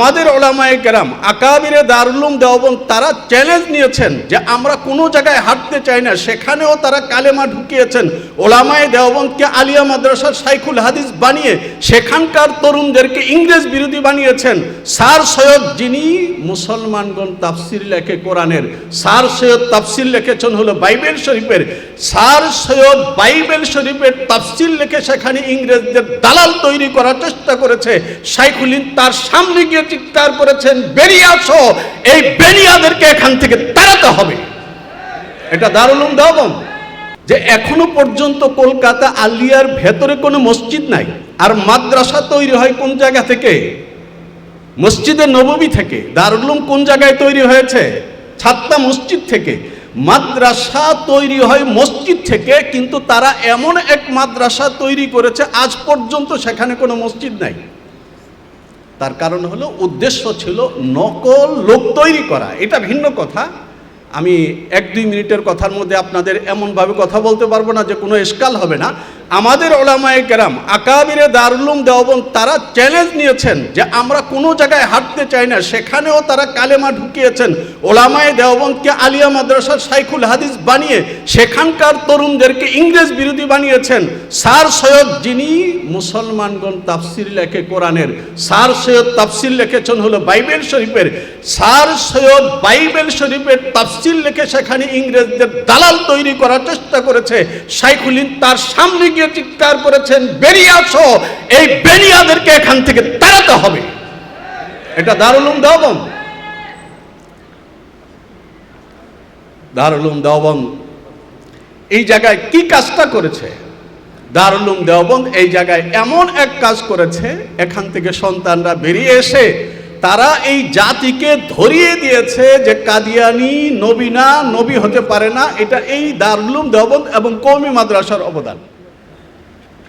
আমাদের ওলামায় কেরাম, আকাবিরে দারুলুম দেওবন তারা চ্যালেঞ্জ নিয়েছেন যে আমরা কোনো জায়গায় হাঁটতে চাই না, সেখানেও তারা কালেমা ঢুকিয়েছেন। ওলামায় দেওবন্দকে আলিয়া মাদ্রাসার সাইকুল হাদিস বানিয়ে সেখানকার তরুণদেরকে ইংরেজ বিরোধী বানিয়েছেন। স্যার সৈয়দ যিনি মুসলমানগণ তাফসির লেখে কোরআনের, স্যার সৈয়দ তাফসির লিখেছেন হলো বাইবেল শরীফের, স্যার সৈয়দ বাইবেল শরীফের তাফসির লিখে সেখানে ইংরেজদের দালাল তৈরি করার চেষ্টা করেছে। সাইকুলিন তার সামনে গিয়ে চিৎকার করেছেন, বেরিয়ে আসো। এই বেরিয়াদেরকে এখান থেকে তাড়াতে হবে। এটা দারুলুম দেওবন যে এখনও পর্যন্ত কলকাতা আলিয়ার ভেতরে কোনো মসজিদ নাই, আর মাদ্রাসা তৈরি হয় কোন জায়গা থেকে? মসজিদে নবমী থেকে। দারুলুম কোন জায়গায় তৈরি হয়েছে? ছাত্তা মসজিদ থেকে। মাদ্রাসা তৈরি হয় মসজিদ থেকে, কিন্তু তারা এমন এক মাদ্রাসা তৈরি করেছে, আজ পর্যন্ত সেখানে কোনো মসজিদ নাই। তার কারণ হলো উদ্দেশ্য ছিল নকল লোক তৈরি করা। এটা ভিন্ন কথা। আমি এক দুই মিনিটের কথার মধ্যে আপনাদের এমনভাবে কথা বলতে পারব না যে কোনো এসকাল হবে না। আমাদের ওলামায় কেরাম, আকাবিরে দারুলুম দেওবন তারা চ্যালেঞ্জ নিয়েছেন যে আমরা কোনো জায়গায় হাঁটতে চাই না, সেখানেও তারা কালেমা ঢুকিয়েছেন। ওলামায় দেওবন্দকে আলিয়া মাদ্রাসার সাইকুল হাদিস বানিয়ে সেখানকার তরুণদেরকে ইংরেজ বিরোধী বানিয়েছেন। স্যার সৈয়দ যিনি মুসলমানগণ তাফসির লেখে কোরআনের, স্যার সৈয়দ তাফসির লিখেছেন হলো বাইবেল শরীফের, স্যার সৈয়দ বাইবেল শরীফের তাফসির লিখে সেখানে ইংরেজদের দালাল তৈরি করার চেষ্টা করেছে। সাইকুলিন তার সামনে গিয়ে চিৎকার করেছেন বেরিয়ে আসো। এই বেরিয়াদেরকে এখান থেকে তাড়াতে হবে। এটা দারুলুম দেওবন দারুলুম দেওবন এই জায়গায় কি কাজটা করেছে? দারুলুম দেওবন্দ এই জায়গায় এমন এক কাজ করেছে, এখান থেকে সন্তানরা বেরিয়ে এসে তারা এই জাতিকে ধরিয়ে দিয়েছে যে কাদিয়ানি নবী না নবী হতে পারে না, এটা এই দারুলুম দেওবন্দ এবং কৌমি মাদ্রাসার অবদান।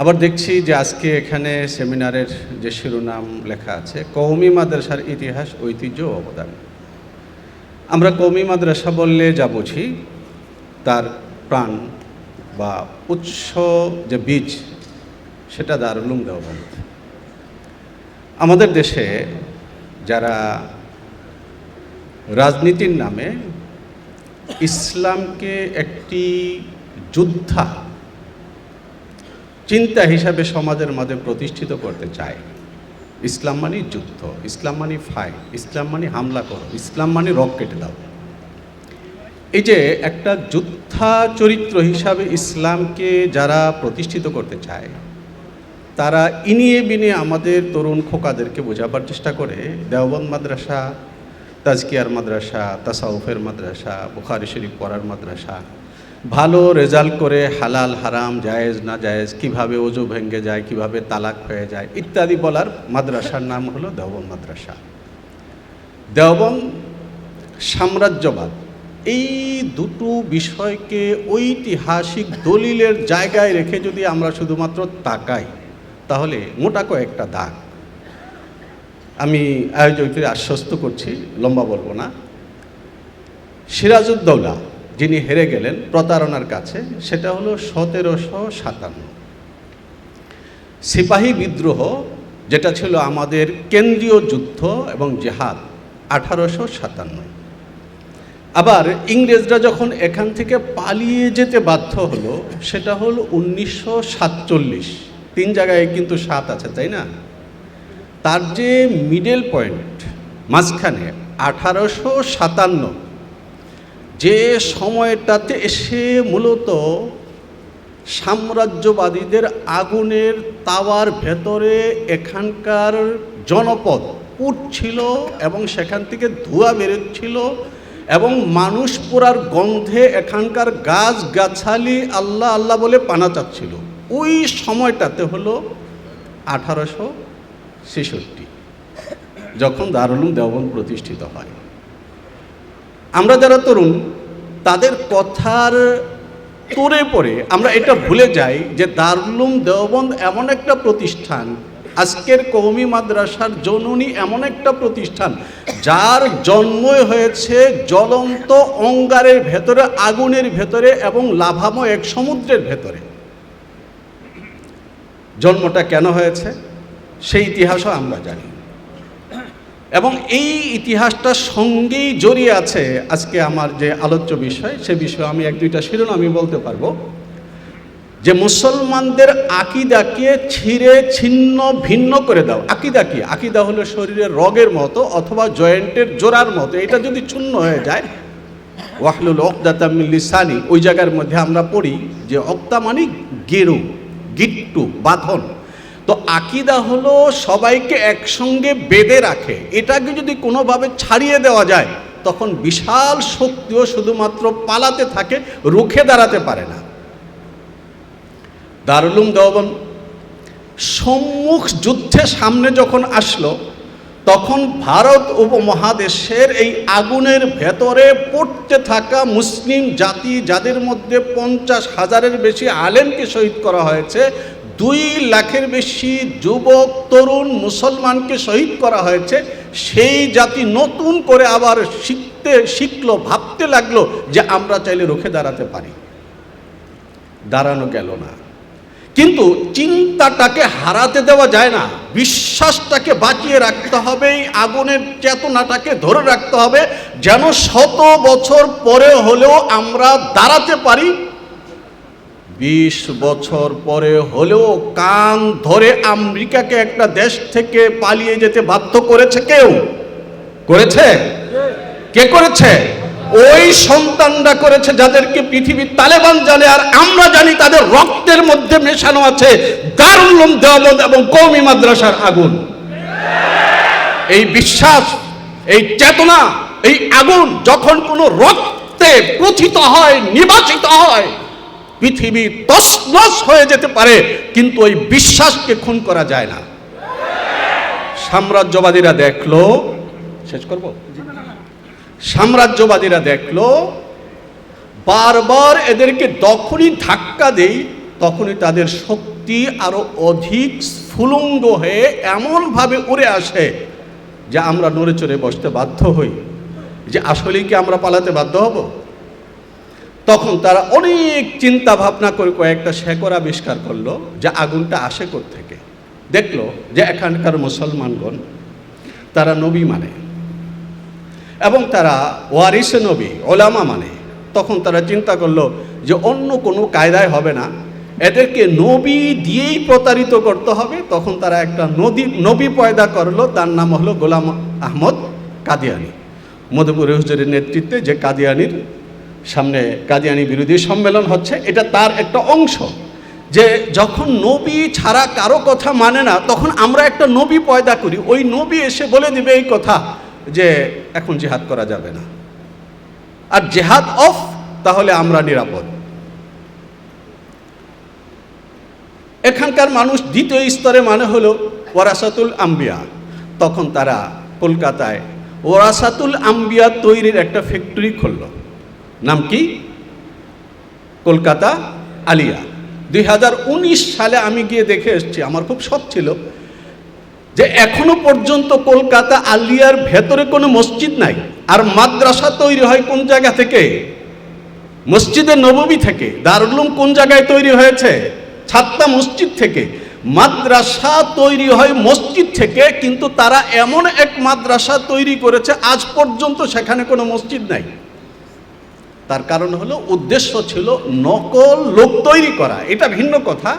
আবার দেখছি যে আজকে এখানে সেমিনারের যে শিরোনাম লেখা আছে কৌমি মাদ্রাসার ইতিহাস, ঐতিহ্য অবদান। আমরা কৌমি মাদ্রাসা বললে যা বুঝি, তার প্রাণ বা উৎস যে বীজ, সেটা দারুলুম দেওবন্দ। আমাদের দেশে যারা রাজনীতির নামে ইসলামকে একটি যোদ্ধা চিন্তা হিসাবে সমাজের মাঝে প্রতিষ্ঠিত করতে চায়। ইসলাম মানে যুদ্ধ, ইসলাম মানে ফাইট ইসলাম মানে হামলা করো, ইসলাম মানে রক কেটে দাও। এই যে একটা যোদ্ধা চরিত্র হিসাবে ইসলামকে যারা প্রতিষ্ঠিত করতে চায়, তারা ইনিয়ে বিনিয়ে আমাদের তরুণ খোকাদেরকে বোঝাবার চেষ্টা করে। দেওবন্দ মাদ্রাসা, তাজকিয়ার মাদ্রাসা, তাসাউফের মাদ্রাসা, বুখারি শরীফ পড়ার মাদ্রাসা। ভালো রেজাল্ট করে হালাল, হারাম, জায়েজ, না জায়েজ, কীভাবে অজু ভেঙে যায়, কীভাবে তালাক হয়ে যায়, ইত্যাদি বলার মাদ্রাসার নাম হলো দেওবন্দ মাদ্রাসা। দেওবন্দ সাম্রাজ্যবাদ, এই দুটো বিষয়কে ঐতিহাসিক দলিলের জায়গায় রেখে যদি আমরা শুধুমাত্র তাকাই, তাহলে মোটা কয়েকটা দাগ। আমি আয়োজকদের আশ্বস্ত করছি, লম্বা বলব না। সিরাজউদ্দৌলা যিনি হেরে গেলেন প্রতারণার কাছে, সেটা হলো সতেরোশো সাতান্ন। সিপাহী বিদ্রোহ, যেটা ছিল আমাদের কেন্দ্রীয় যুদ্ধ এবং জেহাদ, আঠারোশো সাতান্ন। আবার ইংরেজরা যখন এখান থেকে পালিয়ে যেতে বাধ্য হলো, সেটা হলো উনিশশো সাতচল্লিশ। তিন জায়গায় কিন্তু সাত আছে, তাই না? তার যে মিডল পয়েন্ট মাঝখানে, আঠারোশো সাতান্ন যে সময়টাতে এসে মূলত সাম্রাজ্যবাদীদের আগুনের তাওয়ার ভেতরে এখানকার জনপদ উঠছিল এবং সেখান থেকে ধোঁয়া বেরোচ্ছিল এবং মানুষ পোড়ার গন্ধে এখানকার গাছ গাছালি আল্লাহ আল্লাহ বলে পানা চাচ্ছিল। ওই সময়টাতে হলো আঠারোশো ছেষট্টি, যখন দারুলুম দেওবন্দ প্রতিষ্ঠিত হয়। আমরা যারা তরুণ, তাদের কথার তোরে পড়ে আমরা এটা ভুলে যাই যে দারুলুম দেওবন্দ এমন একটা প্রতিষ্ঠান, আজকের কৌমি মাদ্রাসার জননী এমন একটা প্রতিষ্ঠান, যার জন্মই হয়েছে জ্বলন্ত অঙ্গারের ভেতরে, আগুনের ভেতরে এবং লাভাময় এক সমুদ্রের ভেতরে। জন্মটা কেন হয়েছে? সেই ইতিহাসও আমরা জানি। এবং এই ইতিহাসটার সঙ্গেই জড়িয়ে আছে আজকে আমার যে আলোচ্য বিষয়, সে বিষয়ে আমি এক দুইটা শিরোনাম আমি বলতে পারব। যে মুসলমানদের আকিদাকে ছিঁড়ে ছিন্ন ভিন্ন করে দাও। আকিদা কি? আকিদা হলো শরীরের রগের মতো অথবা জয়েন্টের জোড়ার মতো। এটা যদি চূর্ণ হয়ে যায়, ওয়াহলুল অকদাতা মিল্লিসানি ওই জায়গার মধ্যে আমরা পড়ি যে অক্তা মানে গেরু, গিট্টু, বাঁধন। তো আকিদা হলো সবাইকে একসঙ্গে বেঁধে রাখে। এটাকে যদি কোনোভাবে ছাড়িয়ে দেওয়া যায়, তখন বিশাল শক্তিও শুধুমাত্র পালাতে থাকে, রুখে দাঁড়াতে পারে না। দারুলুম দেওবন সম্মুখ যুদ্ধে সামনে যখন আসলো, তখন ভারত উপমহাদেশের এই আগুনের ভেতরে পড়তে থাকা মুসলিম জাতি, যাদের মধ্যে পঞ্চাশ হাজারের বেশি আলেমকে শহীদ করা হয়েছে দুই লাখের বেশি যুবক, তরুণ, মুসলমানকে শহীদ করা হয়েছে। সেই জাতি নতুন করে আবার শিখতে শিখলো, ভাবতে লাগল যে আমরা চাইলে রুখে দাঁড়াতে পারি। দাঁড়ানো গেল না। কিন্তু চিন্তাটাকে হারাতে দেওয়া যায় না। বিশ্বাসটাকে বাঁচিয়ে রাখতে হবে এই আগুনের চেতনাটাকে ধরে রাখতে হবে, যেন শত বছর পরে হলেও আমরা দাঁড়াতে পারি। বিশ বছর পরে হলেও কান ধরে আমেরিকাকে একটা দেশ থেকে পালিয়ে যেতে বাধ্য করেছে কেউ? করেছে? কে করেছে? ওই সন্তানরা করেছে যাদেরকে পৃথিবীর তালেবান জানে আর আমরা জানি তাদের রক্তের মধ্যে মেশানো আছে দারুল্লুম দেওয়াবন্দ এবং কৌমি মাদ্রাসার আগুন। এই বিশ্বাস, এই চেতনা, এই আগুন যখন কোনো রক্তে প্রথিত হয় নির্বাচিত হয় পৃথিবী তসনস হয়ে যেতে পারে, কিন্তু ওই বিশ্বাসকে খুন করা যায় না। সাম্রাজ্যবাদীরা দেখল, শেষ করব? সাম্রাজ্যবাদীরা দেখল, বারবার এদেরকে যখনই ধাক্কা দেই, তখনই তাদের শক্তি আরও অধিক স্ফুলঙ্গ হয়ে এমনভাবে উড়ে আসে যে আমরা নড়ে চড়ে বসতে বাধ্য হই। যে আসলেই কি আমরা পালাতে বাধ্য হব? তখন তারা অনেক চিন্তা ভাবনা করে কয়েকটা শেকর আবিষ্কার করল যে আগুনটা আসে থেকে দেখল যে এখানকার মুসলমানগণ, তারা নবী মানে এবং তারা ওয়ারিসে নবী, ওলামা মানে। তখন তারা চিন্তা করল যে অন্য কোনো কায়দায় হবে না, এদেরকে নবী দিয়েই প্রতারিত করতে হবে। তখন তারা একটা নদী, নবী পয়দা করল, তার নাম হলো গোলাম আহমদ কাদিয়ানি। মধুপুর হুজুরের নেতৃত্বে যে কাদিয়ানির সামনে কাদিয়ানি বিরোধী সম্মেলন হচ্ছে, এটা তার একটা অংশ। যে যখন নবী ছাড়া কারও কথা মানে না, তখন আমরা একটা নবী পয়দা করি। ওই নবী এসে বলে দিবে এই কথা যে এখন জেহাদ করা যাবে না। আর জেহাদ অফ, তাহলে আমরা নিরাপদ। এখানকার মানুষ দ্বিতীয় স্তরে মানে হলো ওয়ারাসাতুল আম্বিয়া। তখন তারা কলকাতায় ওয়ারাসাতুল আম্বিয়া তৈরির একটা ফ্যাক্টরি খুলল। নাম কি? কলকাতা আলিয়া। দুই হাজার উনিশ সালে আমি গিয়ে দেখে এসেছি, আমার খুব শখ ছিল, যে এখনও পর্যন্ত কলকাতা আলিয়ার ভেতরে কোনো মসজিদ নাই, আর মাদ্রাসা তৈরি হয় কোন জায়গা থেকে? মসজিদে নবমী থেকে। দারুলুম কোন জায়গায় তৈরি হয়েছে? ছাত্তা মসজিদ থেকে। মাদ্রাসা তৈরি হয় মসজিদ থেকে, কিন্তু তারা এমন এক মাদ্রাসা তৈরি করেছে, আজ পর্যন্ত সেখানে কোনো মসজিদ নাই। তার কারণ হলো উদ্দেশ্য ছিল নকল লোক তৈরি করা। এটা ভিন্ন কথা।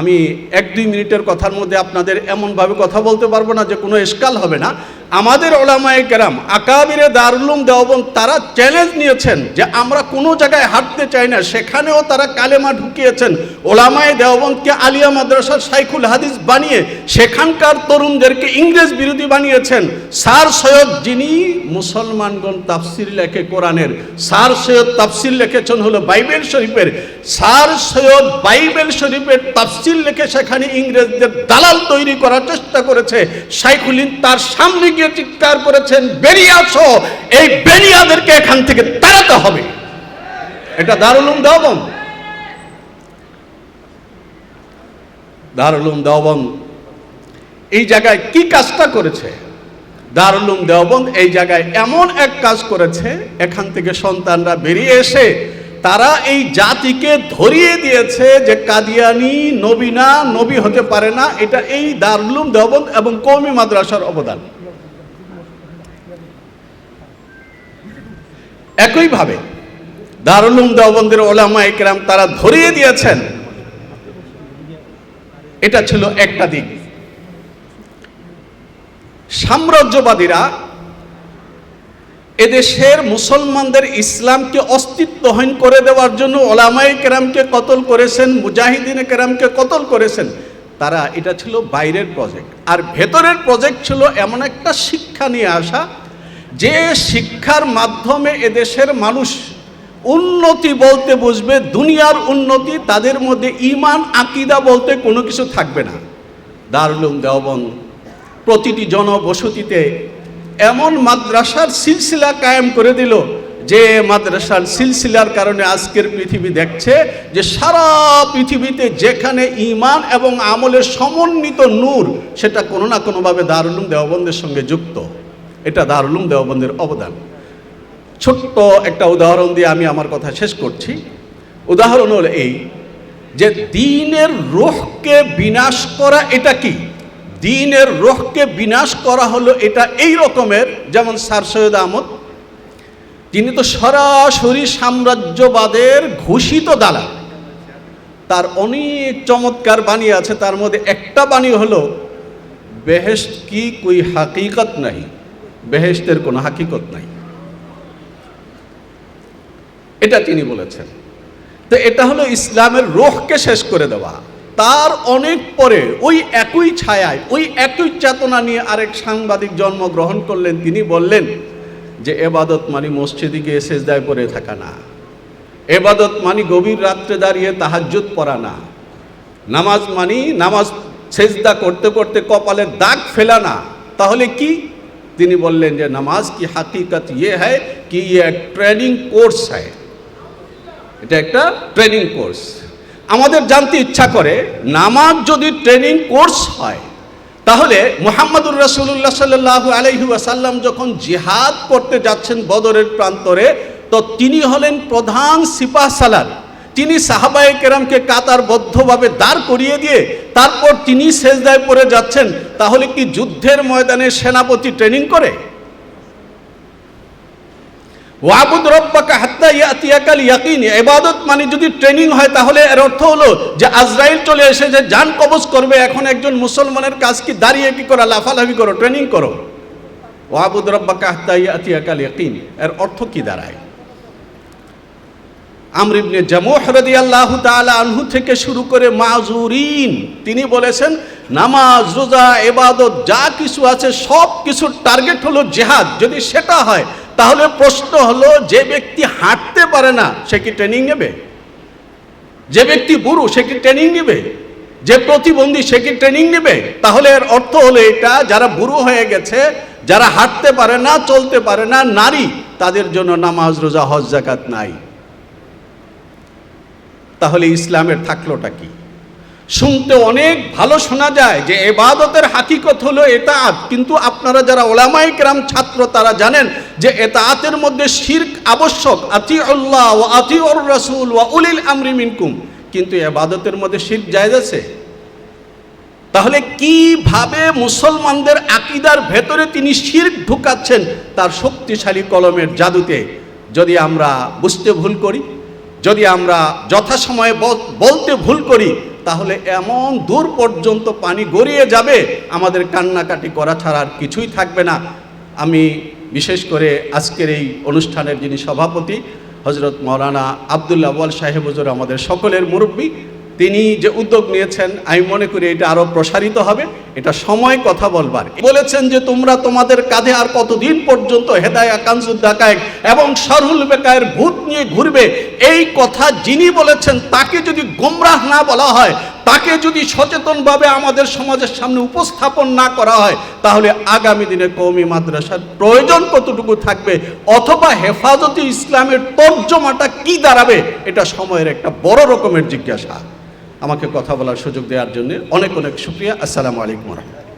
আমি এক দুই মিনিটের কথার মধ্যে আপনাদের এমনভাবে কথা বলতে পারব না যে কোনো এসকাল হবে না। আমাদের ওলামায় কেরাম আকাবিরে দারুলুম দেওবন তারা চ্যালেঞ্জ নিয়েছেন যে আমরা কোনো জায়গায় হাঁটতে চাই না, সেখানেও তারা কালেমা ঢুকিয়েছেন। ওলামায় দেওবন্দকে আলিয়া মাদ্রাসার সাইকুল হাদিস বানিয়ে সেখানকার তরুণদেরকে ইংরেজ বিরোধী বানিয়েছেন। স্যার সৈয়দ যিনি মুসলমানগণ তাফসির লেখে কোরআনের, স্যার সৈয়দ তাফসির লিখেছেন হলো বাইবেল শরীফের, স্যার সৈয়দ বাইবেল শরীফের তাফসির লিখে সেখানে ইংরেজদের দালাল তৈরি করার চেষ্টা করেছে। সাইকুলিন তার সামনে গিয়ে চিৎকার করেছেন, বেরিয়ে আসো, এই বেরিয়াদেরকে এখান থেকে তাড়াতে হবে। এটা দারুলুম দেওবন দারুলুম দেওবন এই জায়গায় কি কাজটা করেছে? দারুলুম দেওবন্দ এই জায়গায় এমন এক কাজ করেছে, এখান থেকে সন্তানরা বেরিয়ে এসে তারা এই জাতিকে ধরিয়ে দিয়েছে যে কাদিয়ানি নবী না নবী হতে পারে না, এটা এই দারুলুম দেওবন্দ এবং কৌমি মাদ্রাসার অবদান। একইভাবে দারুলুম দেওবন্দের ওলামা একরাম তারা ধরিয়ে দিয়েছেন। এটা ছিল একটা দিক। সাম্রাজ্যবাদীরা এদেশের মুসলমানদের ইসলামকে অস্তিত্বহীন করে দেওয়ার জন্য ওলামাই কেরামকে কতল করেছেন, মুজাহিদিন কেরামকে কতল করেছেন, তারা এটা ছিল বাইরের প্রজেক্ট আর ভেতরের প্রজেক্ট ছিল এমন একটা শিক্ষা নিয়ে আসা যে শিক্ষার মাধ্যমে এদেশের মানুষ উন্নতি বলতে বুঝবে, দুনিয়ার উন্নতি, তাদের মধ্যে ইমান আকিদা বলতে কোনো কিছু থাকবে না। দারুলুম দেওবন প্রতিটি জনবসতিতে এমন মাদ্রাসার সিলসিলা কায়েম করে দিল যে মাদ্রাসার সিলসিলার কারণে আজকের পৃথিবী দেখছে যে সারা পৃথিবীতে যেখানে ইমান এবং আমলের সমন্বিত নূর, সেটা কোনো না কোনোভাবে দারুলুম দেওবন্দের সঙ্গে যুক্ত। এটা দারুলুম দেওবন্দের অবদান। ছোট্ট একটা উদাহরণ দিয়ে আমি আমার কথা শেষ করছি। উদাহরণ হল এই যে দিনের রোহকে বিনাশ করা এটা কি? দিনের রোহকে বিনাশ করা হলো এটা এই রকমের, যেমন স্যার সৈয়দ আহমদ তিনি তো সরাসরি সাম্রাজ্যবাদের ঘোষিত দালা তার অনেক চমৎকার বাণী আছে, তার মধ্যে একটা বাণী হলো বেহেস্ট কি, কুই হাকিকত নাই বেহেস্তের কোনো হাকিকত নাই। এটা তিনি বলেছেন। তো এটা হলো ইসলামের রোহকে শেষ করে দেওয়া। তার অনেক পরে ওই একই ছায়ায়, ওই একই চেতনা নিয়ে আরেক সাংবাদিক জন্মগ্রহণ করলেন। তিনি বললেন যে, এবাদত মানে মসজিদে গিয়ে সেজদায় পড়ে থাকা না। এবাদত মানে গভীর রাত্রে দাঁড়িয়ে তাহাজ্জুদ পড়া না। নামাজ মানি নামাজ সেজদা করতে করতে কপালে দাগ ফেলা না। তাহলে কি তিনি বললেন যে, নামাজ কি হাকিকত ইয়ে হয় কি ইয়ে ট্রেনিং কোর্স হয় এটা একটা ট্রেনিং কোর্স। আমাদের জানতে ইচ্ছা করে, নামাজ যদি ট্রেনিং কোর্স হয়, তাহলে মোহাম্মদুর রসুল্লাহ সাল্লাহ আলহি আসাল্লাম যখন জিহাদ করতে যাচ্ছেন বদরের প্রান্তরে, তো তিনি হলেন প্রধান সিপাহ সালার তিনি সাহাবাই কেরামকে কাতারবদ্ধভাবে দাঁড় করিয়ে দিয়ে তারপর তিনি সেজদায় পড়ে যাচ্ছেন, তাহলে কি যুদ্ধের ময়দানে সেনাপতি ট্রেনিং করে? ওয়াবুদ রব্বাকা হাত্তা ইয়াতিয়াকাল ইয়াকিন ইবাদত মানে যদি ট্রেনিং হয়, তাহলে এর অর্থ হলো যে আজরাইল চলে এসে যে জান কবজ করবে, এখন একজন মুসলমানের কাজ কি? দাঁড়িয়ে কি করা, লাফালাফি করো ট্রেনিং করো। ওয়াবুদ রব্বাকা হাত্তা ইয়াতিয়াকাল ইয়াকিন, এর অর্থ কি দাঁড়ায়? আমর ইবনে জামুহ রাদিয়াল্লাহু তাআলা আনহু থেকে শুরু করে মাজুরিন তিনি বলেছেন, নামাজ, রোজা এবাদত যা কিছু আছে, সব কিছুর টার্গেট হলো জেহাদ। যদি সেটা হয়, তাহলে প্রশ্ন হলো, যে ব্যক্তি হাঁটতে পারে না, সে কি ট্রেনিং নেবে? যে ব্যক্তি বুড়ো, সে কি ট্রেনিং নেবে? যে প্রতিবন্ধী, সে কি ট্রেনিং নেবে? তাহলে এর অর্থ হলো এটা, যারা বুড়ো হয়ে গেছে, যারা হাঁটতে পারে না, চলতে পারে না, নারী, তাদের জন্য নামাজ, রোজা, হজ জাকাত নাই। তাহলে ইসলামের থাকলোটা কি? শুনতে অনেক ভালো শোনা যায় যে এবাদতের হাকিকত হলো এতাত কিন্তু আপনারা যারা ওলামাই কেরাম ছাত্র, তারা জানেন যে এতাতের মধ্যে শির্ক আবশ্যক। আতি আল্লাহ ও আতি রসুল ও উলিল আমরি মিনকুম। কিন্তু এবাদতের মধ্যে শির্ক জায়জ আছে? তাহলে কীভাবে মুসলমানদের আকিদার ভেতরে তিনি শির্ক ঢুকাচ্ছেন তার শক্তিশালী কলমের জাদুতে? যদি আমরা বুঝতে ভুল করি যদি আমরা যথাসময়ে বলতে ভুল করি, তাহলে এমন দূর পর্যন্ত পানি গড়িয়ে যাবে, আমাদের কান্নাকাটি করা ছাড়া আর কিছুই থাকবে না। আমি বিশেষ করে আজকের এই অনুষ্ঠানের যিনি সভাপতি হজরত মৌলানা আবদুল্লা আওয়াল সাহেব হজুর, আমাদের সকলের মুরব্বী, তিনি যে উদ্যোগ নিয়েছেন, আমি মনে করি এটা আরও প্রসারিত হবে। এটা সময় কথা বলবার। বলেছেন যে তোমরা তোমাদের কাঁধে আর কতদিন পর্যন্ত হেদায়া কানসুদ্দাকায় এবং সরহুল বেকায়ের ভূত নিয়ে ঘুরবে, এই কথা যিনি বলেছেন, তাকে যদি গোমরাহ না বলা হয়, তাকে যদি সচেতনভাবে আমাদের সমাজের সামনে উপস্থাপন না করা হয়, তাহলে আগামী দিনে কৌমি মাদ্রাসার প্রয়োজন কতটুকু থাকবে, অথবা হেফাজতে ইসলামের তর্জমাটা কি দাঁড়াবে, এটা সময়ের একটা বড় রকমের জিজ্ঞাসা। আমাকে কথা বলার সুযোগ দেওয়ার জন্য অনেক অনেক শুক্রিয়া। আসসালামু আলাইকুম রহমতুল্লাহ।